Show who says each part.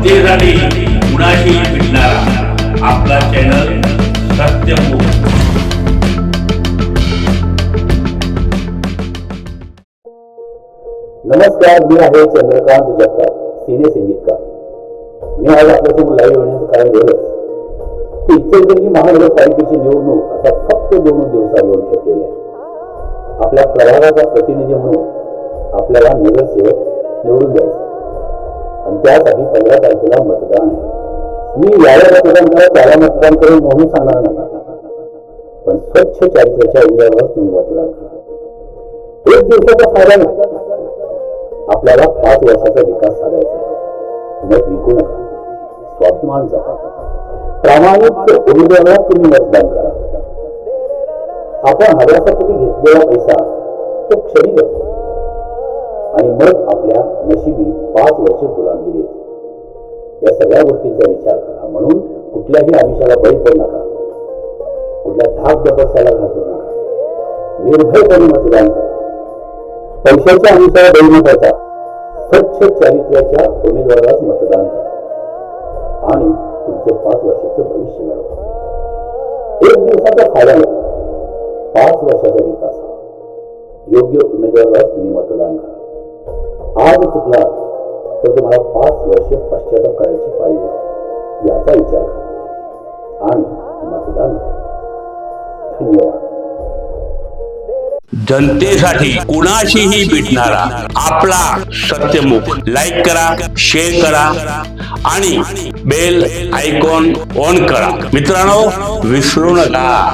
Speaker 1: जनतेसाठी कुणाशी भेटणारा आपला चॅनल सत्यमुख
Speaker 2: नमस्कार मी आहे चंद्रकांत जगताप सिने संगीतकार. मी आज आपल्यासमोर लाईव्ह येण्याचं कारण एवढंच की इचलकरंजी महानगरपालिकेची निवडणूक आता फक्त दोन दिवसात येऊन ठेपलेली आहे. आपल्या प्रभागाचा प्रतिनिधी म्हणून आपल्याला नगरसेवक निवडून द्यायचा आणि त्यासाठी पंधरा तारखेला मतदान आहे. मी याला मतदान करा त्याला मतदान करून म्हणून सांगणार नाही. पण स्वच्छ चारित्र्याच्या उमेदवारालाच तुम्ही मतदान करा. एक दिवसाचा फायदा नाही. आपल्याला पाच वर्षाचा विकास साधायचा मत विकू नका. स्वाभिमान जपा. प्रामाणिक उमेदवाराला तुम्ही मतदान करा. आपण हव्यासाठी घेतलेला पैसा तो क्षणिक असतो. आणि मग आपल्या नशिबी पाच वर्ष गुलामगिरी येते. या सगळ्या गोष्टींचा विचार करा. म्हणून कुठल्याही आमिषाला बळी पडू नका. कुठल्या धाक दपशाला घालू नका. निर्भयपणे मतदान करा. पैशाच्या आमिषाला बळी न पडता स्वच्छ चारित्र्याच्या उमेदवारालाच मतदान करा. आणि तुमचं पाच वर्षाचं भविष्य घडवा. एक दिवसाचा फायदा पाच वर्षाचा विकास हा योग्य उमेदवारालाच तुम्ही मतदान करा. आज चुकला तर तुम्हाला पाच वर्षे पश्चाताप करायची पाहिजे. याचा विचार करा. आणि मतदान धन्यवाद.
Speaker 1: जनतेसाठी कुणाशीही भेटणारा आपला सत्यमुख लाईक करा शेअर करा आणि बेल आयकॉन ऑन करा. मित्रांनो विसरू नका.